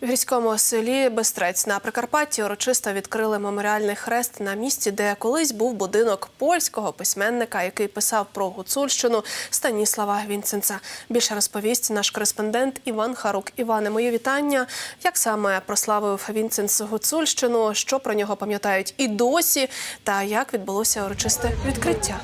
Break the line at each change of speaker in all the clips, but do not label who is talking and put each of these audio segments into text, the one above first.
В гірському селі Бестрець на Прикарпатті урочисто відкрили меморіальний хрест на місці, де колись був будинок польського письменника, який писав про гуцульщину Станіслава Вінценца. Більше розповість наш кореспондент Іван Харук. Іване, мої вітання. Як саме прославив Вінценц Гуцульщину? Що про нього пам'ятають і досі? Та як відбулося урочисте відкриття?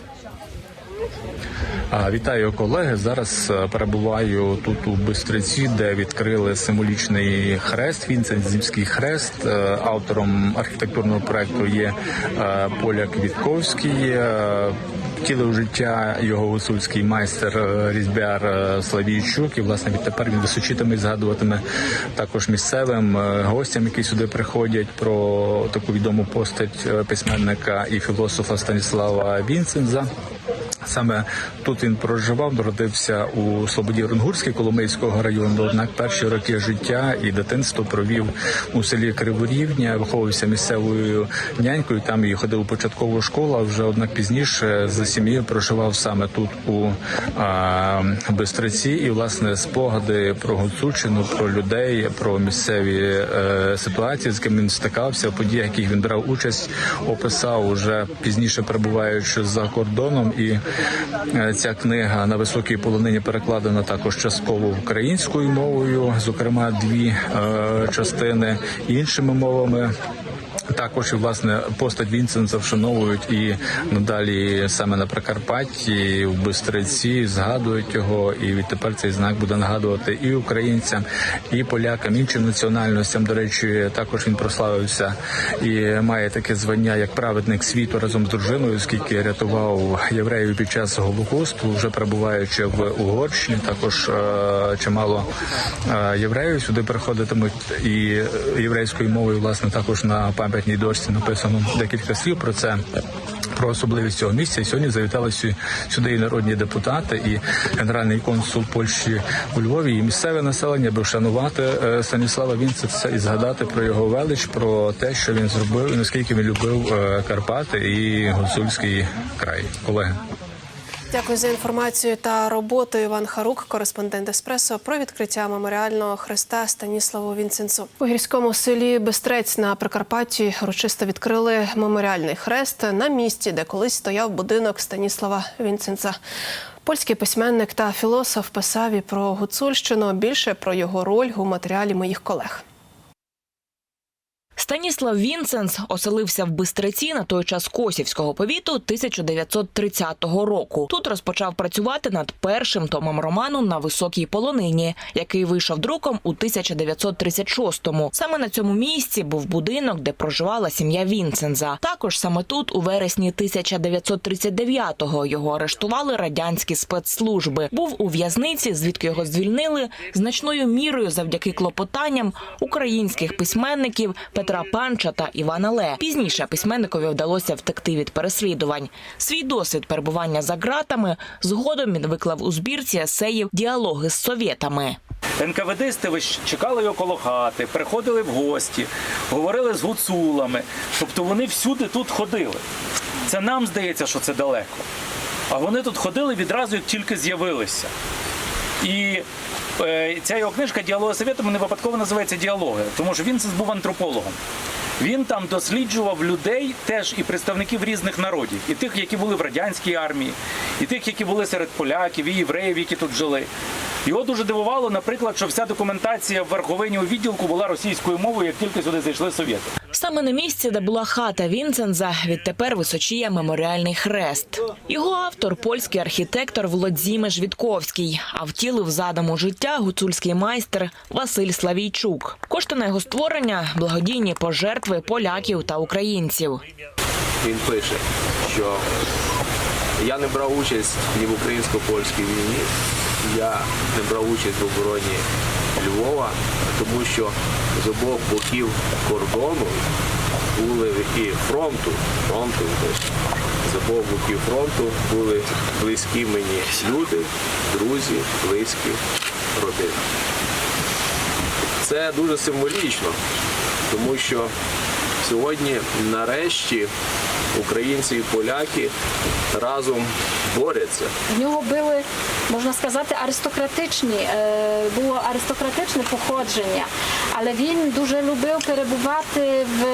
Вітаю колеги. Зараз е, перебуваю тут у Бистриці, де відкрили символічний хрест. Вінцензівський хрест. Е, Автором архітектурного проекту є е, Поляк Вітковський. Е, Втілив життя його гуцульський майстер різьбяр Славійчук. І власне відтепер він височитиме і згадуватиме також місцевим гостям, які сюди приходять, про таку відому постать письменника і філософа Станіслава Вінценза. Саме тут він проживав, народився у Слободі Рунгурській Коломийського району. Однак перші роки життя і дитинство провів у селі Криворівня, виховувався місцевою нянькою. Там і ходив у початкову школу. а Вже однак пізніше за сім'єю проживав саме тут у а, Бистриці. І власне спогади про Гуцульщину, про людей, про місцеві е, ситуації, з ким він стикався, події, яких він брав участь, описав уже пізніше перебуваючи за кордоном. І ця книга на високій полонині перекладена також частково українською мовою, зокрема дві е, частини іншими мовами. Також і власне постать Вінсенса вшановують і надалі саме на Прикарпатті, в Бистриці згадують його. І відтепер цей знак буде нагадувати і українцям, і полякам, іншим національностям. До речі, також він прославився і має таке звання як праведник світу разом з дружиною, оскільки рятував євреїв під час голокосту, вже перебуваючи в Угорщині. Також е, чимало е, євреїв сюди приходитимуть і єврейською мовою, власне, також на пам'ятній дошці написано декілька слів про це. Про особливість цього місця сьогодні завітали сю- сюди і народні депутати, і генеральний консул Польщі у Львові, і місцеве населення, аби вшанувати е, Станіслава Вінцеца і згадати про його велич, про те, що він зробив, і наскільки він любив е, Карпати і гуцульський край. Колеги.
Дякую за інформацію та роботу. Іван Харук, кореспондент Еспресо, про відкриття меморіального хреста Станіславу Вінценцу. У гірському селі Бестрець на Прикарпатті урочисто відкрили меморіальний хрест на місці, де колись стояв будинок Станіслава Вінценца. Польський письменник та філософ писав і про Гуцульщину. Більше про його роль у матеріалі моїх колег.
Станіслав Вінценс оселився в Бистриці на той час Косівського повіту 1930 року. Тут розпочав працювати над першим томом роману на високій полонині, який вийшов друком у 1936-му. Саме на цьому місці був будинок, де проживала сім'я Вінценза. Також саме тут, у вересні 1939-го, його арештували радянські спецслужби. Був у в'язниці, звідки його звільнили значною мірою завдяки клопотанням українських письменників Петра Панча та Івана Ле. Пізніше письменникові вдалося втекти від переслідувань. Свій досвід перебування за ґратами згодом він виклав у збірці есеїв діалоги з совєтами.
НКВДсти чекали його коло хати, приходили в гості, говорили з гуцулами. Тобто вони всюди тут ходили. Це нам здається, що це далеко. А вони тут ходили відразу, як тільки з'явилися. І ця його книжка Діалоги Совєтами не випадково називається Діалоги, тому що він був антропологом. Він там досліджував людей, теж і представників різних народів, і тих, які були в радянській армії, і тих, які були серед поляків, і євреїв, які тут жили. Його дуже дивувало, наприклад, що вся документація в верховині у відділку була російською мовою, як тільки сюди зайшли совєти.
Саме на місці, де була хата Вінценза, відтепер височіє меморіальний хрест. Його автор польський архітектор Володзімеш Вітковський, а втілив задум у життя гуцульський майстер Василь Славійчук. Кошти на його створення благодійні пожертви поляків та українців.
Він пише, що я не брав участь ні в українсько-польській війні, я не брав участь в обороні Львова, тому що з обох боків кордону були і фронту, фронту з обох боків фронту були близькі мені люди, друзі, близькі родини. Це дуже символічно, тому що сьогодні нарешті українці і поляки разом борються.
В нього були, можна сказати, аристократичні, е, було аристократичне походження, але він дуже любив перебувати в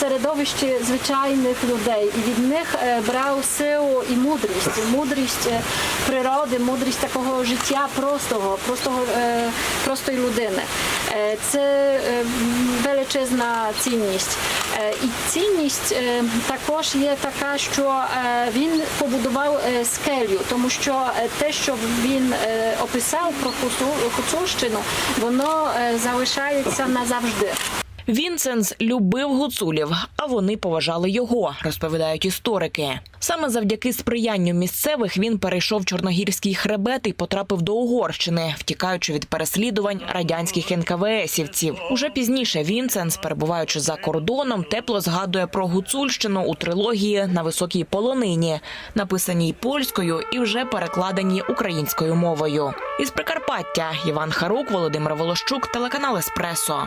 середовищі звичайних людей і від них е, брав силу і мудрість, мудрість е, природи, мудрість такого життя простого, простого простої людини. Це величезна цінність. Е, І цінність е, також є така, що е, він побудував скелю, тому що те, що він описав про Хуцульщину, воно залишається назавжди.
Вінсенс любив гуцулів, а вони поважали його, розповідають історики. Саме завдяки сприянню місцевих він перейшов чорногірський хребет і потрапив до Угорщини, втікаючи від переслідувань радянських НКВСівців. Уже пізніше Вінсенс, перебуваючи за кордоном, тепло згадує про гуцульщину у трилогії на високій полонині, написаній польською і вже перекладеній українською мовою. Із Прикарпаття Іван Харук, Володимир Волощук, телеканал Еспресо.